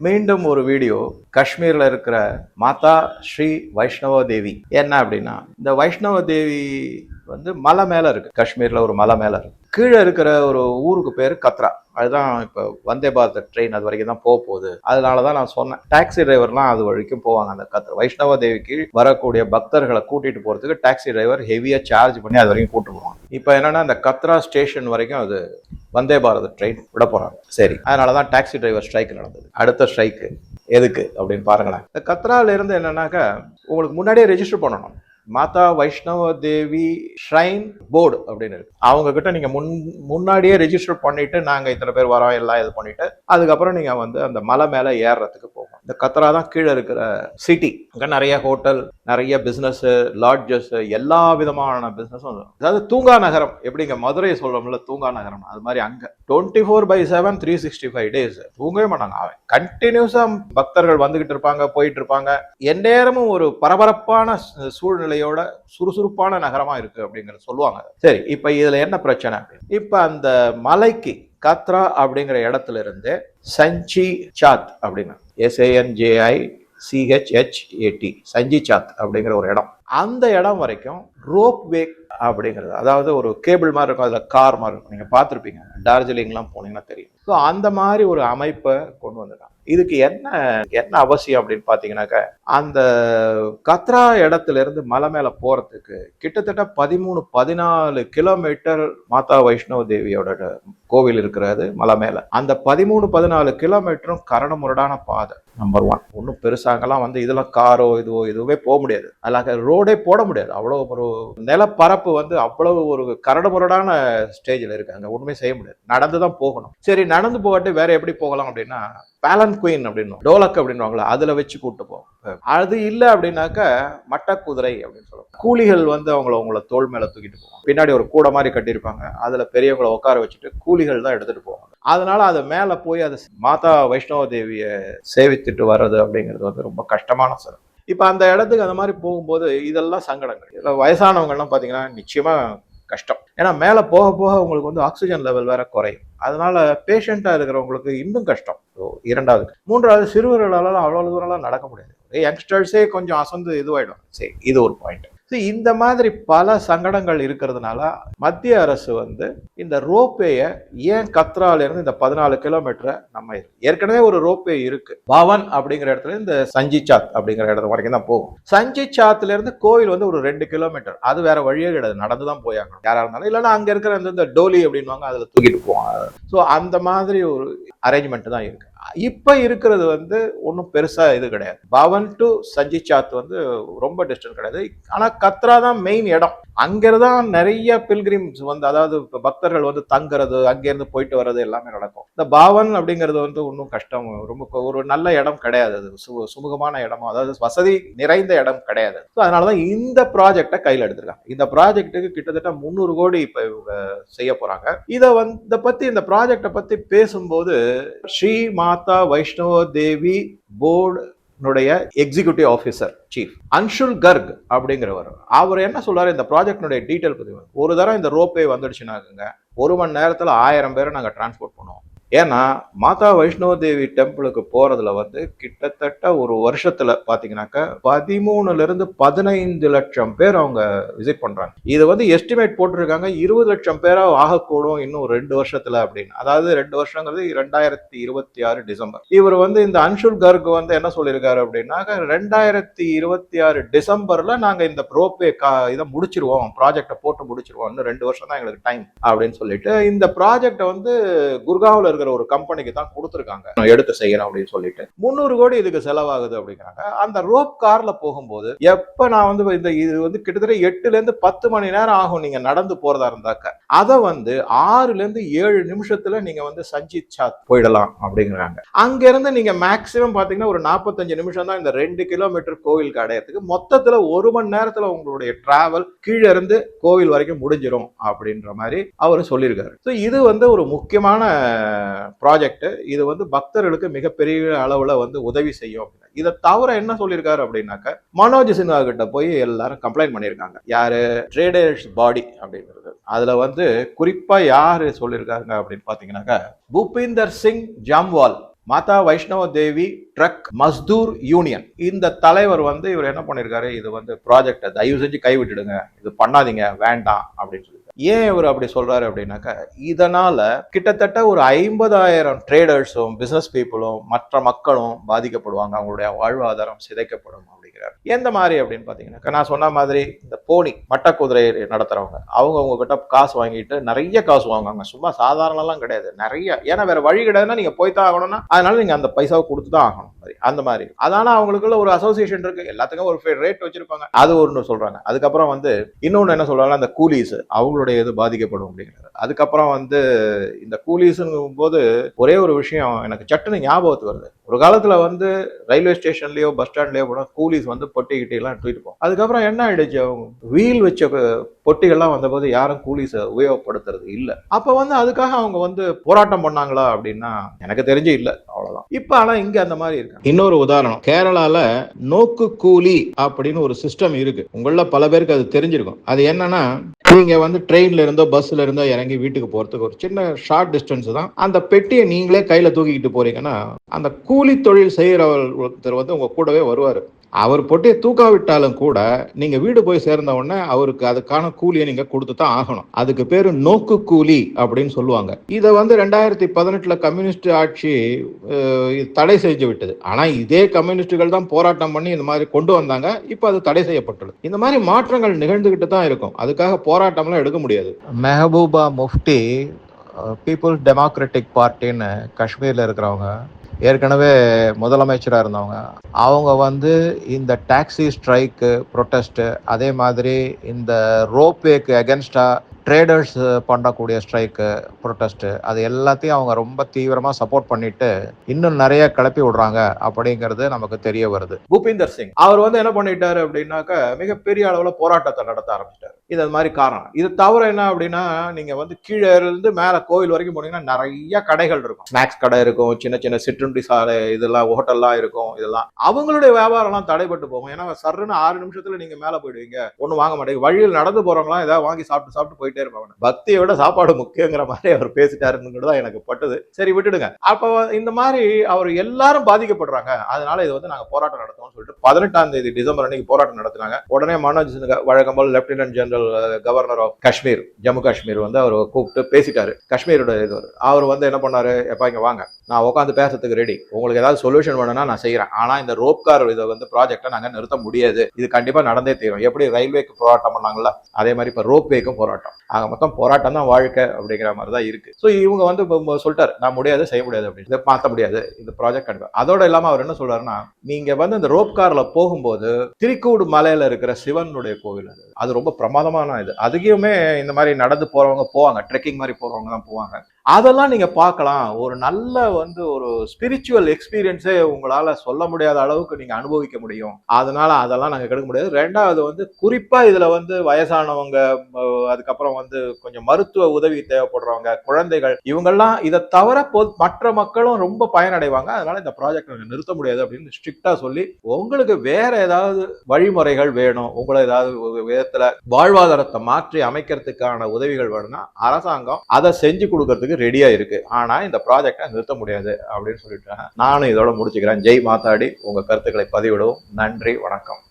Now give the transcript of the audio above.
மீண்டும் ஒரு வீடியோ காஷ்மீர்ல இருக்கிற மாதா ஸ்ரீ வைஷ்ணவ தேவி என்ன அப்படின்னா இந்த வைஷ்ணவ தேவி வந்து மலை மேல இருக்கு. காஷ்மீர்ல ஒரு மலை மேல இருக்கு. கீழே இருக்கிற ஒரு ஊருக்கு பேர் கத்ரா. அதுதான் இப்போ வந்தே பாரத் ட்ரெயின் அது வரைக்கும் தான் போக போகுது. அதனால தான் நான் சொன்னேன். டாக்ஸி டிரைவர்லாம் அது வரைக்கும் போவாங்க அந்த கத்ரா. வைஷ்ணவ தேவிக்கு வரக்கூடிய பக்தர்களை கூட்டிட்டு போகிறதுக்கு டாக்ஸி டிரைவர் ஹெவியாக சார்ஜ் பண்ணி அது வரைக்கும் கூட்டு போவாங்க. இப்போ என்னென்னா அந்த கத்ரா ஸ்டேஷன் வரைக்கும் அது வந்தே பாரத் ட்ரெயின் விட போகிறாங்க சரி. அதனால தான் டாக்ஸி டிரைவர் ஸ்ட்ரைக் நடந்தது. அடுத்த ஸ்ட்ரைக்கு எதுக்கு அப்படின்னு பாருங்களேன். இந்த கத்ரால இருந்து என்னன்னாக்கா உங்களுக்கு முன்னாடியே ரெஜிஸ்டர் பண்ணணும். மாதா வைஷ்ணவ தேவி ஷ்ரைன் போர்டு அப்படின்னு இருக்கு. அவங்க கிட்ட நீங்க முன் முன்னாடியே ரெஜிஸ்டர் பண்ணிட்டு நாங்க இத்தனை பேர் வரோம் எல்லாம் இது பண்ணிட்டு அதுக்கப்புறம் நீங்க வந்து அந்த மலை மேல ஏறுறதுக்கு போகும் இந்த கத்ரா தான் கீழே இருக்கிற சிட்டி அங்க நிறைய ஹோட்டல் நிறைய பிசினஸ் லாட்ஜஸ் எல்லா விதமான பிசினஸும் அதாவது தூங்கா நகரம். எப்படிங்க? மதுரை சொல்றோம்ல தூங்கா நகரம். அது மாதிரி அங்க. Twenty four by seven three sixty five days தூங்கவே மாட்டாங்க அவன். கண்டினியூஸா பக்தர்கள் வந்துகிட்டு இருப்பாங்க போயிட்டு இருப்பாங்க. எந்நேரமும் ஒரு பரபரப்பான சூழ்நிலை சூழ்நிலையோட சுறுசுறுப்பான நகரமா இருக்கு அப்படிங்கறத சொல்லுவாங்க. சரி. இப்ப இதுல என்ன பிரச்சனை இப்ப அந்த மலைக்கு கத்ரா அப்படிங்கிற இடத்துல இருந்து சஞ்சி சாத் அப்படின்னு எஸ்ஏஎன்ஜேஐ சிஹெச்ஹெச்ஏடி சஞ்சி சாத் அப்படிங்கிற ஒரு இடம். அந்த இடம் வரைக்கும் ரோப் வே அப்படிங்கிறது அதாவது ஒரு கேபிள் மாதிரி இருக்கும் அதில் கார் மாதிரி இருக்கும். நீங்கள் பார்த்துருப்பீங்க டார்ஜிலிங்லாம் போனீங்கன்னா தெரியும். ஸோ அந்த மாதிரி ஒரு அமைப்பை கொண்டு வந்திருக்காங்க. இதுக்கு என்ன என்ன அவசியம் அப்படின்னு பார்த்தீங்கன்னாக்க அந்த கத்ரா இடத்துல இருந்து மலை மேலே போகிறதுக்கு கிட்டத்தட்ட பதிமூணு பதினாலு கிலோமீட்டர் மாதா வைஷ்ணவ தேவியோட கோவில் இருக்கிறது மலை மேலே. அந்த பதிமூணு பதினாலு கிலோமீட்டரும் கரடுமுரடான பாதை. நம்பர் ஒன் ஒன்றும் பெருசாகலாம் வந்து இதெல்லாம் காரோ இதுவோ இதுவே போக முடியாது. அதில் ரோடே போட முடியாது. அவ்வளோ ஒரு நிலப்பரப்பு வந்து அவ்வளவு ஒரு கரடுமுரடான ஸ்டேஜில் இருக்குது அங்கே ஒன்றுமே செய்ய முடியாது. நடந்து தான் போகணும். சரி நடந்து போகட்டு வேற எப்படி போகலாம் அப்படின்னா பேலன் குயின் அப்படின்னு டோலக் அப்படின்னுவாங்களா? அதில் வச்சு கூட்டு போவோம். அது இல்லை அப்படின்னாக்க மட்ட குதிரை அப்படின்னு சொல்லுவாங்க. கூலிகள் வந்து அவங்கள அவங்கள தோல் மேலே தூக்கிட்டு போவாங்க. பின்னாடி ஒரு கூடை மாதிரி கட்டியிருப்பாங்க. அதில் பெரியவங்களை உட்கார வச்சுட்டு கூலிகள் தான் எடுத்துகிட்டு போவாங்க. அதனால அதை மேலே போய் அதை மாதா வைஷ்ணவ தேவியை சேவித்துட்டு வர்றது அப்படிங்கிறது வந்து ரொம்ப கஷ்டமான சிறப்பு இப்போ அந்த இடத்துக்கு அந்த மாதிரி போகும்போது இதெல்லாம் சங்கடங்கள். இதில் வயசானவங்கள்லாம் பார்த்தீங்கன்னா நிச்சயமாக கஷ்டம். ஏன்னா மேலே போக போக உங்களுக்கு வந்து ஆக்சிஜன் லெவல் வேற குறையும். அதனால பேஷண்ட்டாக இருக்கிறவங்களுக்கு இன்னும் கஷ்டம். இரண்டாவது. மூன்றாவது சிறுவர்களால் அவ்வளோ தூரம்லாம் நடக்க முடியாது. யங்ஸ்டர்ஸே கொஞ்சம் அசந்து இதுவாயிடும். சரி இது ஒரு பாயிண்ட் ஸோ இந்த மாதிரி பல சங்கடங்கள் இருக்கிறதுனால மத்திய அரசு வந்து இந்த ரோப்பேயை ஏன் கத்ராலேருந்து இந்த பதினாலு கிலோமீட்டரை நம்ம ஏற்கனவே ஒரு ரோப்பே இருக்கு. பவன் அப்படிங்கிற இடத்துல இந்த சஞ்சி சாத் அப்படிங்கிற இடத்து வரைக்கும் தான் போகும். சஞ்சி சாத்லேருந்து கோவில் வந்து ஒரு ரெண்டு கிலோமீட்டர். அது வேற வழியே கிடையாது. நடந்து தான் போயாங்க யாராக இருந்தாலும் இல்லைன்னா அங்கே இருக்கிற இந்த- இந்த டோலி அப்படின்வாங்க அதில் தூக்கிட்டு போவாங்க. ஸோ அந்த மாதிரி ஒரு அரேஞ்ச்மெண்ட் தான் இருக்கு. இப்போ இருக்கிறது வந்து ஒன்றும் பெருசாக இது கிடையாது. பவன் டு சஞ்சி சாத் வந்து ரொம்ப டிஸ்டன்ஸ் கிடையாது. ஆனால் கத்ரா தான் மெயின் இடம். அங்கிருந்தான் நிறைய பில்கிரிம்ஸ் வந்து அதாவது இப்போ பக்தர்கள் வந்து தங்குறது அங்கேருந்து போயிட்டு வர்றது எல்லாமே நடக்கும். இந்த பாவன் அப்படிங்கிறது வந்து ஒன்றும் கஷ்டம். ரொம்ப ஒரு நல்ல இடம் கிடையாது. அது சு- சுமூகமான இடமா அதாவது வசதி நிறைந்த இடம் கிடையாது. ஸோ அதனாலதான் இந்த ப்ராஜெக்டை கையில் எடுத்திருக்காங்க. இந்த ப்ராஜெக்ட்டுக்கு கிட்டத்தட்ட முந்நூறு கோடி இப்போ இவங்க செய்ய போகிறாங்க இதை வந்து இதை பற்றி இந்த ப்ராஜெக்டை பற்றி பேசும்போது Shri Mata Vaishno Devi board னுடைய executive officer chief Anshul Garg அப்படிங்கிறவர். அவர் என்ன சொல்றாரு? இந்த ப்ராஜெக்டினுடைய டீட்டெயில் பற்றி ஒரு தரம் இந்த ரோப்பே வந்துடுச்சுனாக்குங்க ஒரு மணி நேரத்தில் ஆயிரம் பேரை நாங்கள் டிரான்ஸ்போர்ட் பண்ணுவோம். ஏன்னா மாதா வைஷ்ணவ தேவி டெம்பிளுக்கு போறதுல வந்து கிட்டத்தட்ட ஒரு வருஷத்துல பாத்தீங்கன்னாக்க பதிமூணுல இருந்து பதினைந்து லட்சம் பேர் அவங்க விசிட் பண்றாங்க. இது வந்து எஸ்டிமேட் போட்டிருக்காங்க இருபது லட்சம் பேரா ஆகக்கூடும் இன்னும் ரெண்டு வருஷத்துல அப்படின்னு. அதாவது ரெண்டு வருஷங்கிறது ரெண்டாயிரத்தி இருபத்தி ஆறு டிசம்பர். இவர் வந்து இந்த அன்ஷுல் கர்க் வந்து என்ன சொல்லியிருக்காரு அப்படின்னாக்க ரெண்டாயிரத்தி இருபத்தி ஆறு டிசம்பர்ல நாங்க இந்த ப்ரோப்பே கா இதை முடிச்சிருவோம் ப்ராஜெக்டை போட்டு முடிச்சிருவோம் இன்னும் ரெண்டு வருஷம் தான் எங்களுக்கு டைம் அப்படின்னு சொல்லிட்டு இந்த ப்ராஜெக்டை வந்து குர்காவில் இருக்கிற ஒரு கம்பெனிக்கு தான் கொடுத்துருக்காங்க. நான் எடுத்து செய்யறேன் அப்படின்னு சொல்லிட்டு. முந்நூறு கோடி இதுக்கு செலவாகுது அப்படிங்கிறாங்க. அந்த ரோப் கார்ல போகும்போது எப்ப நான் வந்து இந்த இது வந்து கிட்டத்தட்ட எட்டுல இருந்து பத்து மணி நேரம் ஆகும் நீங்க நடந்து போறதா இருந்தாக்க அதை வந்து ஆறுல இருந்து ஏழு நிமிஷத்துல நீங்க வந்து சஞ்சித் சாத் போயிடலாம் அப்படிங்கிறாங்க. அங்க இருந்து நீங்க மேக்சிமம் பாத்தீங்கன்னா ஒரு நாற்பத்தஞ்சு நிமிஷம் தான் இந்த ரெண்டு கிலோமீட்டர் கோவிலுக்கு அடையறதுக்கு. மொத்தத்துல ஒரு மணி நேரத்துல உங்களுடைய டிராவல் கீழே இருந்து கோவில் வரைக்கும் முடிஞ்சிடும் அப்படின்ற மாதிரி அவர் சொல்லியிருக்காரு. ஸோ இது வந்து ஒரு முக்கியமான ப்ராஜெக்ட் இது வந்து பக்தர்களுக்கு மிகப்பெரிய அளவில் வந்து உதவி செய்யும் அப்படின்னு. இதை தவிர என்ன சொல்லியிருக்காரு அப்படின்னாக்க மனோஜ் சின்ஹா கிட்ட போய் எல்லாரும் கம்ப்ளைண்ட் பண்ணியிருக்காங்க. யாரு? ட்ரேடர்ஸ் பாடி அப்படிங்கிறது. அதில் வந்து குறிப்பாக யார் சொல்லியிருக்காங்க அப்படின்னு பாத்தீங்கன்னாக்க பூபிந்தர் சிங் ஜாம்வால் மாதா வைஷ்ணவ தேவி ட்ரக் மஸ்தூர் யூனியன். இந்த தலைவர் வந்து இவர் என்ன பண்ணியிருக்காரு? இது வந்து ப்ராஜெக்டை தயவு செஞ்சு கைவிட்டுடுங்க. இது பண்ணாதீங்க. வேண்டாம் அப்படின்னு சொல்லி. ஏன் இவர் அப்படி சொல்றாரு அப்படின்னாக்கா இதனால கிட்டத்தட்ட ஒரு ஐம்பதாயிரம் ட்ரேடர்ஸும் பிசினஸ் பீப்புளும் மற்ற மக்களும் பாதிக்கப்படுவாங்க. அவங்களுடைய வாழ்வாதாரம் சிதைக்கப்படும் அப்படிங்கிறார். எந்த மாதிரி அப்படின்னு பாத்தீங்கன்னாக்கா நான் சொன்ன மாதிரி இந்த போனி மட்ட குதிரை நடத்துறவங்க அவங்க அவங்க கிட்ட காசு வாங்கிட்டு நிறைய காசு வாங்குவாங்க. சும்மா சாதாரணலாம் கிடையாது. நிறைய. ஏன்னா வேற வழி கிடையாதுன்னா நீங்க போய் தான் ஆகணும்னா அதனால நீங்க அந்த பைசாவை கொடுத்து தான் ஆகணும் மாதிரி அந்த மாதிரி. அதனால அவங்களுக்குள்ள ஒரு அசோசியேஷன் இருக்கு. எல்லாத்துக்கும் ஒரு ரேட் வச்சிருப்பாங்க. அது ஒன்று சொல்றாங்க. அதுக்கப்புறம் வந்து இன்னொன்று என்ன சொல்றாங்க அந்த கூலீஸ் அவருடைய இது பாதிக்கப்படும் அப்படிங்கிறாரு. அதுக்கப்புறம் வந்து இந்த கூலிஸுங்கும் போது ஒரே ஒரு விஷயம் எனக்கு சட்டுன்னு ஞாபகத்துக்கு வருது. ஒரு காலத்துல வந்து ரயில்வே ஸ்டேஷன்லயோ பஸ் ஸ்டாண்ட்லயோ போனால் கூலீஸ் வந்து பொட்டி கிட்டி எல்லாம் தூக்கிட்டு அதுக்கப்புறம் என்ன ஆயிடுச்சு அவங்க? வீல் வச்ச பொட்டிகள்லாம் வந்தபோது யாரும் கூலிஸை உபயோகப்படுத்துறது இல்லை. அப்ப வந்து அதுக்காக அவங்க வந்து போராட்டம் பண்ணாங்களா அப்படின்னா எனக்கு தெரிஞ்சு இல்லை. அவ்வளவுதான். இப்ப ஆனா இங்க அந்த மாதிரி இருக்கு இன்னொரு உதாரணம். கேரளால நோக்கு கூலி அப்படின்னு ஒரு சிஸ்டம் இருக்கு. உங்களில் பல பேருக்கு அது தெரிஞ்சிருக்கும். அது என்னன்னா நீங்க வந்து ட்ரெயின்ல இருந்தோ பஸ்ல இருந்தோ இறங்கி வீட்டுக்கு போறதுக்கு ஒரு சின்ன ஷார்ட் டிஸ்டன்ஸ் தான். அந்த பெட்டியை நீங்களே கையில தூக்கிக்கிட்டு போறீங்கன்னா அந்த கூலி தொழில் செய்யறவர் ஒருத்தர் வந்து உங்க கூடவே வருவாரு. அவர் பொட்டியை தூக்காவிட்டாலும் கூட நீங்க வீடு போய் சேர்ந்த உடனே அவருக்கு அதுக்கான கூலியை நீங்க கொடுத்து தான் ஆகணும். அதுக்கு பேரு நோக்கு கூலி அப்படின்னு சொல்லுவாங்க. இதை வந்து ரெண்டாயிரத்தி பதினெட்டுல கம்யூனிஸ்ட் ஆட்சி இது தடை செஞ்சு விட்டது. ஆனா இதே கம்யூனிஸ்டுகள் தான் போராட்டம் பண்ணி இந்த மாதிரி கொண்டு வந்தாங்க. இப்போ அது தடை செய்யப்பட்டுள்ளது. இந்த மாதிரி மாற்றங்கள் நிகழ்ந்துகிட்டு தான் இருக்கும். அதுக்காக போராட்டம்லாம் எடுக்க முடியாது. மெஹபூபா முஃப்டி பீப்புள்ஸ் டெமோக்ராட்டிக் பார்ட்டின்னு காஷ்மீரில் இருக்கிறவங்க ஏற்கனவே முதலமைச்சராக இருந்தவங்க அவங்க வந்து இந்த டாக்ஸி ஸ்ட்ரைக்கு ப்ரொட்டஸ்ட்டு அதே மாதிரி இந்த ரோப்வேக்கு அகென்ஸ்டாக ட்ரேடர்ஸ் பண்ணக்கூடிய ஸ்ட்ரைக்கு ப்ரொட்டஸ்ட்டு அது எல்லாத்தையும் அவங்க ரொம்ப தீவிரமாக சப்போர்ட் பண்ணிட்டு இன்னும் நிறைய கிளப்பி விடுறாங்க அப்படிங்கிறது நமக்கு தெரிய வருது. பூபிந்தர் சிங் அவர் வந்து என்ன பண்ணிட்டாரு அப்படின்னாக்க மிகப்பெரிய அளவில் போராட்டத்தை நடத்த ஆரம்பிச்சிட்டாரு. இது அது மாதிரி காரணம். இது தவிர என்ன அப்படின்னா நீங்கள் வந்து கீழே இருந்து மேலே கோவில் வரைக்கும் போனீங்கன்னா நிறைய கடைகள் இருக்கும். ஸ்நாக்ஸ் கடை இருக்கும் சின்ன சின்ன சிற்றுண்டி சாலை இதெல்லாம் ஹோட்டல்லாம் இருக்கும் இதெல்லாம். அவங்களுடைய வியாபாரம்லாம் தடைப்பட்டு போகும். ஏன்னா சர்ன்னு ஆறு நிமிஷத்தில் நீங்கள் மேலே போயிடுவீங்க. ஒன்றும் வாங்க மாட்டேங்க. வழியில் நடந்து போகிறவங்களாம் ஏதாவது வாங்கி சாப்பிட்டு சாப்பிட்டு போயிட்டு இருப்பாங்க பக்தியை விட சாப்பாடு முக்கியங்கிற மாதிரி அவர் பேசிட்டாருன்னு தான் எனக்கு பட்டது. சரி விட்டுடுங்க. அப்போ இந்த மாதிரி அவர் எல்லாரும் பாதிக்கப்படுறாங்க. அதனால இது வந்து நாங்கள் போராட்டம் நடத்துவோம்னு சொல்லிட்டு பதினெட்டாம் தேதி டிசம்பர் அன்னைக்கு போராட்டம் நடத்துனாங்க. உடனே மனோஜ் சின்ஹா, வழக்கம் போல் lieutenant general governor of Kashmir Jammu Kashmir வந்து அவர் கூப்பிட்டு பேசிட்டாரு. காஷ்மீரோட இது அவர் வந்து என்ன பண்ணாரு? எப்பா இங்க வாங்க. நான் உட்காந்து பேசுறதுக்கு ரெடி உங்களுக்கு ஏதாவது சொல்யூஷன் வேணும்னா நான் செய்யறேன் ஆனா இந்த ரோப் கார் இதை வந்து ப்ராஜெக்டை நாங்கள் நிறுத்த முடியாது. இது கண்டிப்பா நடந்தே தீரும். எப்படி ரயில்வேக்கு போராட்டம் பண்ணாங்களா அதே மாதிரி இப்போ ரோப்வேக்கும் போராட்டம். ஆக மொத்தம் போராட்டம் தான் வாழ்க்கை அப்படிங்கிற மாதிரி தான் இருக்கு. ஸோ இவங்க வந்து இப்போ சொல்லிட்டாரு நான் முடியாது செய்ய முடியாது அப்படின்னு. இதை மாற்ற முடியாது இந்த ப்ராஜெக்ட் கண்டிப்பா. அதோட இல்லாமல் அவர் என்ன சொல்றாருன்னா நீங்க வந்து இந்த ரோப் கார்ல போகும்போது திரிக்கூடு மலையில இருக்கிற சிவனுடைய கோவில் அது. அது ரொம்ப பிரமாதமான இது. அதுக்குமே இந்த மாதிரி நடந்து போறவங்க போவாங்க ட்ரெக்கிங் மாதிரி போறவங்க தான் போவாங்க. அதெல்லாம் நீங்க பார்க்கலாம். ஒரு நல்ல வந்து ஒரு ஸ்பிரிச்சுவல் எக்ஸ்பீரியன்ஸே உங்களால சொல்ல முடியாத அளவுக்கு நீங்க அனுபவிக்க முடியும். அதனால அதெல்லாம் நாங்க கெடுக்க முடியாது. ரெண்டாவது வந்து குறிப்பா இதுல வந்து வயசானவங்க அதுக்கப்புறம் வந்து கொஞ்சம் மருத்துவ உதவி தேவைப்படுறவங்க குழந்தைகள் இவங்கெல்லாம் இதை தவிர பொது மற்ற மக்களும் ரொம்ப பயனடைவாங்க. அதனால இந்த ப்ராஜெக்ட் நாங்கள் நிறுத்த முடியாது அப்படின்னு ஸ்ட்ரிக்டா சொல்லி உங்களுக்கு வேற ஏதாவது வழிமுறைகள் வேணும் உங்களை ஏதாவது ஒரு விதத்துல வாழ்வாதாரத்தை மாற்றி அமைக்கிறதுக்கான உதவிகள் வேணும்னா அரசாங்கம் அதை செஞ்சு கொடுக்கறதுக்கு ரெடியா இருக்கு. ஆனா இந்த ப்ராஜெக்டை நிறுத்த முடியாது அப்படின்னு சொல்லிட்டு நானும் இதோட முடிச்சுக்கிறேன். ஜெய் மாத்தாடி உங்க கருத்துக்களை பதிவிடவும். நன்றி வணக்கம்.